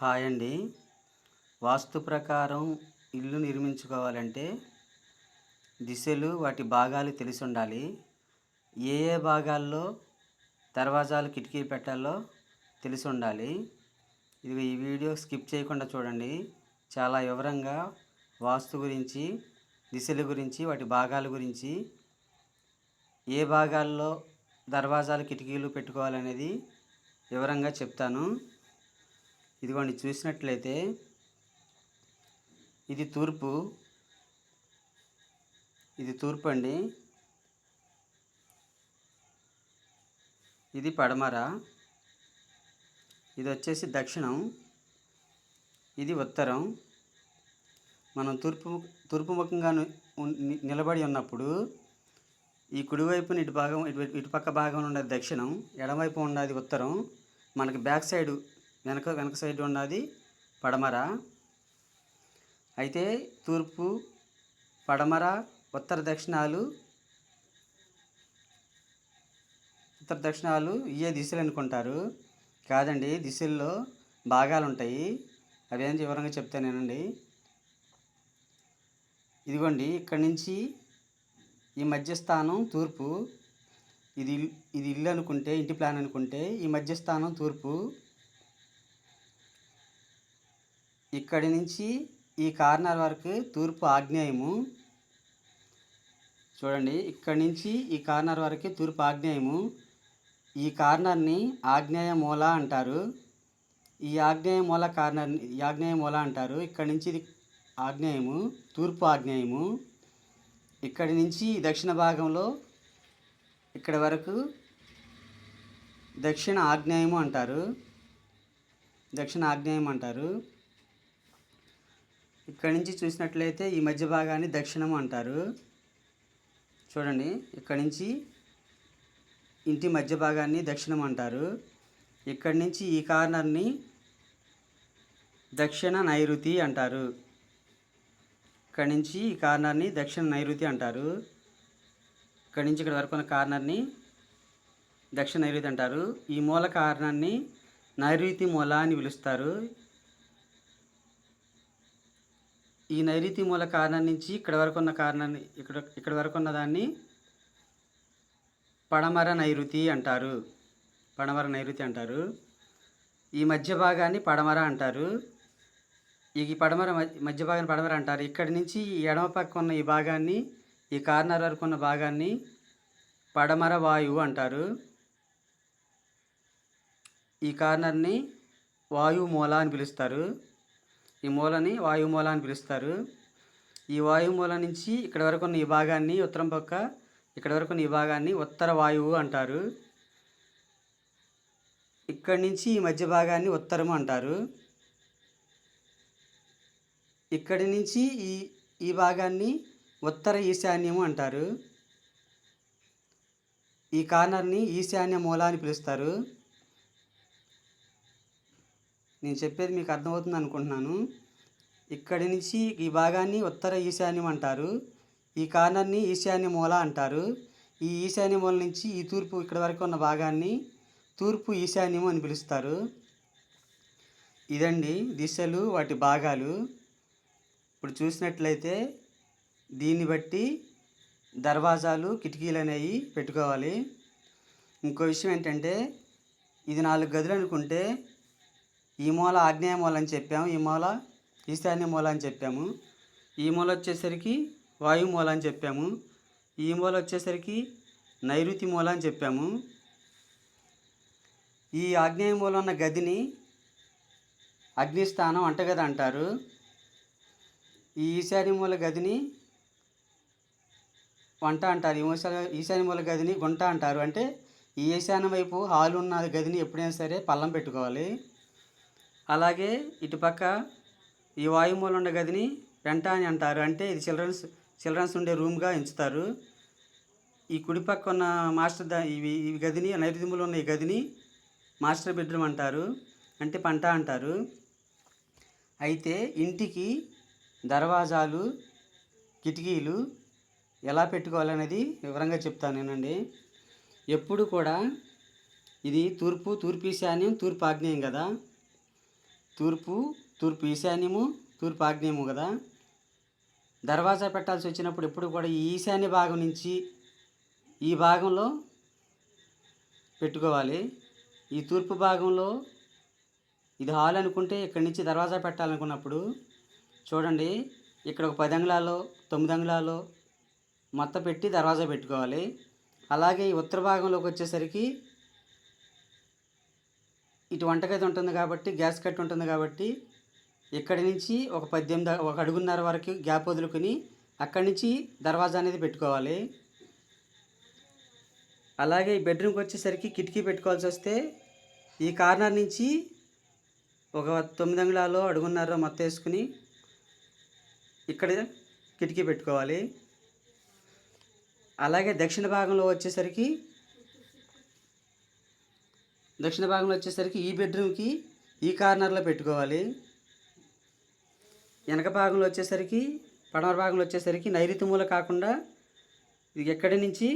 Hi అండి. వాస్తు ప్రకారం ఇల్లు నిర్మించుకోవాలంటే దిశలు వాటి భాగాలు తెలిసి ఉండాలి. ఏ ఏ భాగాల్లో దర్వాజాలు కిటికీలు పెట్టాలో తెలిసి ఉండాలి. ఇది ఈ వీడియో స్కిప్ చేయకుండా చూడండి. చాలా వివరంగా వాస్తు గురించి దిశల గురించి వాటి భాగాల గురించి ఏ భాగాల్లో దర్వాజాలు కిటికీలు పెట్టుకోవాలనేది వివరంగా చెప్తాను. ఇదిగోండి చూసినట్లయితే ఇది తూర్పు. ఇది తూర్పు అండి. ఇది పడమర. ఇది వచ్చేసి దక్షిణం. ఇది ఉత్తరం. మనం తూర్పు తూర్పు ముఖంగా ని- నిలబడి ఉన్నప్పుడు ఈ కుడివైపున ఇటు భాగం ఇటు ఇటుపక్క భాగం ఉన్నది దక్షిణం ఎడమవైపు ఉన్నది ఉత్తరం. మనకి బ్యాక్ సైడ్ వెనక వెనక సైడ్ ఉన్నది పడమర. అయితే తూర్పు పడమర ఉత్తర దక్షిణాలు ఉత్తర దక్షిణాలు ఇవే దిశలు అనుకుంటారు. కాదండి దిశల్లో భాగాలు ఉంటాయి అవేం వివరంగా చెప్తానేనండి ఇదిగోండి ఇక్కడి నుంచి ఈ మధ్య స్థానం తూర్పు. ఇది ఇది ఇల్లు అనుకుంటే ఇంటి ప్లాన్ అనుకుంటే ఈ మధ్య స్థానం తూర్పు. ఇక్కడి నుంచి ఈ కార్నర్ వరకు తూర్పు ఆగ్నేయము. చూడండి ఇక్కడి నుంచి ఈ కార్నర్ వరకు తూర్పు ఆగ్నేయము. ఈ కార్నర్ని ఆగ్నేయ మూల అంటారు. ఈ ఆగ్నేయ మూల కార్నర్ ఈ ఆగ్నేయ మూల అంటారు. ఇక్కడి నుంచి ఇది ఆగ్నేయము తూర్పు ఆగ్నేయము. ఇక్కడి నుంచి దక్షిణ భాగంలో ఇక్కడ వరకు దక్షిణ ఆగ్నేయము అంటారు. దక్షిణ ఆగ్నేయం అంటారు. ఇక్కడ నుంచి చూసినట్లయితే ఈ మధ్య భాగాన్ని దక్షిణం అంటారు. చూడండి ఇక్కడి నుంచి ఇంటి మధ్య భాగాన్ని దక్షిణం అంటారు. ఇక్కడి నుంచి ఈ కార్నర్ని దక్షిణ నైరుతి అంటారు. ఇక్కడి నుంచి ఈ కార్నర్ని దక్షిణ నైరుతి అంటారు. ఇక్కడి నుంచి ఇక్కడ వరకు ఉన్న కార్నర్ని దక్షిణ నైరుతి అంటారు. ఈ మూల కార్నర్ని నైరుతి మూల అని పిలుస్తారు. ఈ నైరుతి మూల కారణం నుంచి ఇక్కడ వరకు ఉన్న కారణాన్ని ఇక్కడ ఇక్కడ వరకు ఉన్న దాన్ని పడమర నైరుతి అంటారు. పడమర నైరుతి అంటారు. ఈ మధ్య భాగాన్ని పడమర అంటారు. ఈ పడమర మధ్య- మధ్య భాగాన్ని పడమర అంటారు. ఇక్కడి నుంచి ఈ ఎడమ పక్క ఉన్న ఈ భాగాన్ని ఈ కార్నర్ వరకు ఉన్న భాగాన్ని పడమర వాయువు అంటారు. ఈ కార్నర్ని వాయువు మూల అని పిలుస్తారు. ఈ మూలని వాయువు మూల అని పిలుస్తారు. ఈ వాయుమూల నుంచి ఇక్కడ వరకు ఉన్న ఈ భాగాన్ని ఉత్తరం పక్క ఇక్కడ వరకు ఉన్న ఈ భాగాన్ని ఉత్తర వాయువు అంటారు. ఇక్కడి నుంచి ఈ మధ్య భాగాన్ని ఉత్తరము అంటారు. ఇక్కడి నుంచి ఈ ఈ భాగాన్ని ఉత్తర ఈశాన్యము అంటారు. ఈ కార్నర్ని ఈశాన్య మూల అని పిలుస్తారు. నేను చెప్పేది మీకు అర్థమవుతుంది అనుకుంటున్నాను. ఇక్కడి నుంచి ఈ భాగాన్ని ఉత్తర ఈశాన్యం అంటారు. ఈ కార్నర్ని ఈశాన్య మూల అంటారు. ఈ ఈశాన్య మూల నుంచి ఈ తూర్పు ఇక్కడ వరకు ఉన్న భాగాన్ని తూర్పు ఈశాన్యము అని పిలుస్తారు. ఇదండి దిశలు వాటి భాగాలు. ఇప్పుడు చూసినట్లయితే దీన్ని బట్టి దర్వాజాలు కిటికీలు అనేవి పెట్టుకోవాలి. ఇంకో విషయం ఏంటంటే ఇది నాలుగు గదులు అనుకుంటే ఈ మూల ఆగ్నేయ మూల అని చెప్పాము ఈ మూల ఈశాన్య మూల అని చెప్పాము. ఈ మూల వచ్చేసరికి వాయు మూల అని చెప్పాము. ఈ మూల వచ్చేసరికి నైరుతి మూల అని చెప్పాము. ఈ ఆగ్నేయ మూల ఉన్న గదిని అగ్నిస్థానం వంటగది అంటారు. ఈ ఈశాన్య మూల గదిని వంట అంటారు. ఈశాన్య ఈశాన్య మూల గదిని గుంట అంటారు. అంటే ఈ ఈశాన్య వైపు హాలు ఉన్న గదిని ఎప్పుడైనా సరే పల్లం పెట్టుకోవాలి. అలాగే ఇటుపక్క ఈ వాయుమూల ఉన్న గదిని పెంట అని అంటారు. అంటే ఇది చిల్డ్రన్స్ చిల్డ్రన్స్ ఉండే రూమ్గా ఎంచుతారు. ఈ కుడి పక్క ఉన్న మాస్టర్ దా ఇవి ఈ గదిని నైరుతిములు ఉన్న ఈ గదిని మాస్టర్ బెడ్రూమ్ అంటారు. అంటే పంట అంటారు. అయితే ఇంటికి దర్వాజాలు కిటికీలు ఎలా పెట్టుకోవాలనేది వివరంగా చెప్తాను నేనండి. ఎప్పుడు కూడా ఇది తూర్పు తూర్పు ఈశాన్యం తూర్పు ఆగ్నేయం కదా. తూర్పు తూర్పు ఈశాన్యము తూర్పు ఆగ్నేయము కదా? దర్వాజా పెట్టాల్సి వచ్చినప్పుడు ఎప్పుడు కూడా ఈ ఈశాన్య భాగం నుంచి ఈ భాగంలో పెట్టుకోవాలి. ఈ తూర్పు భాగంలో ఇది హాల్ అనుకుంటే ఇక్కడి నుంచి దర్వాజా పెట్టాలనుకున్నప్పుడు చూడండి ఇక్కడ ఒక పది అంగుళాలు తొమ్మిది అంగుళాలు మొత్తం పెట్టి దర్వాజా పెట్టుకోవాలి. అలాగే ఈ ఉత్తర భాగంలోకి వచ్చేసరికి ఇటు వంటగది ఉంటుంది కాబట్టి గ్యాస్ కట్ ఉంటుంది కాబట్టి ఇక్కడి నుంచి ఒక పద్దెనిమిది ఒక అడుగున్నర వరకు గ్యాప్ వదులుకొని అక్కడి నుంచి దర్వాజా అనేది పెట్టుకోవాలి. అలాగే ఈ బెడ్రూమ్కి వచ్చేసరికి కిటికీ పెట్టుకోవాల్సి వస్తే ఈ కార్నర్ నుంచి ఒక తొమ్మిది అంగుళాలు అడుగున్నర మొత్తం వేసుకుని ఇక్కడ కిటికీ పెట్టుకోవాలి. అలాగే దక్షిణ భాగంలో వచ్చేసరికి దక్షిణ భాగంలో వచ్చేసరికి ఈ బెడ్రూమ్కి ఈ కార్నర్లో పెట్టుకోవాలి. వెనక భాగంలో వచ్చేసరికి పడమర భాగంలో వచ్చేసరికి నైరుతి మూల కాకుండా ఇది ఎక్కడి నుంచి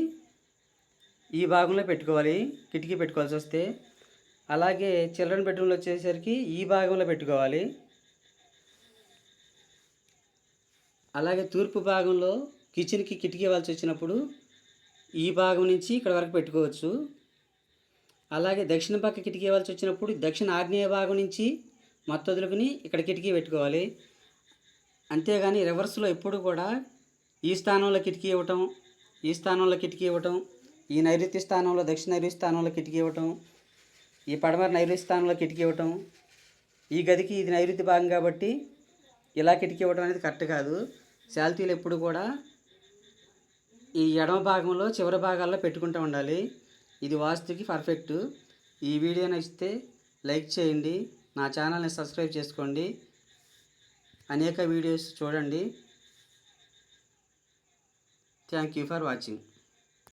ఈ భాగంలో పెట్టుకోవాలి. కిటికీ పెట్టుకోవాల్సి వస్తే. అలాగే చిల్డ్రన్ బెడ్రూమ్లో వచ్చేసరికి ఈ భాగంలో పెట్టుకోవాలి. అలాగే తూర్పు భాగంలో కిచెన్కి కిటికీ ఇవ్వాల్సి వచ్చినప్పుడు ఈ భాగం నుంచి ఇక్కడ వరకు పెట్టుకోవచ్చు. అలాగే దక్షిణ పక్క కిటికీ ఇవ్వాల్సి వచ్చినప్పుడు దక్షిణ ఆగ్నేయ భాగం నుంచి మొత్తం వదులుకుని ఇక్కడ కిటికీ పెట్టుకోవాలి. అంతేగాని రివర్స్లో ఎప్పుడు కూడా ఈ స్థానంలో కిటికీ ఇవ్వటం ఈ స్థానంలో కిటికీ ఇవ్వటం ఈ నైరుతి స్థానంలో దక్షిణ నైరుతి స్థానంలో కిటికీ ఇవ్వటం ఈ పడమర నైరుతి స్థానంలో కిటికీ ఇవ్వటం ఈ గదికి ఇది నైరుతి భాగం కాబట్టి ఇలా కిటికీ ఇవ్వడం అనేది కరెక్ట్ కాదు. శాల్తీలు ఎప్పుడు కూడా ఈ ఎడమ భాగంలో చివరి భాగాల్లో పెట్టుకుంటూ ఉండాలి. ఇది వాస్తుకి పర్ఫెక్ట్ ఈ వీడియో నచ్చితే లైక్ చేయండి నా ఛానల్ని సబ్స్క్రైబ్ చేసుకోండి. అనేక వీడియోస్ చూడండి. Thank you for watching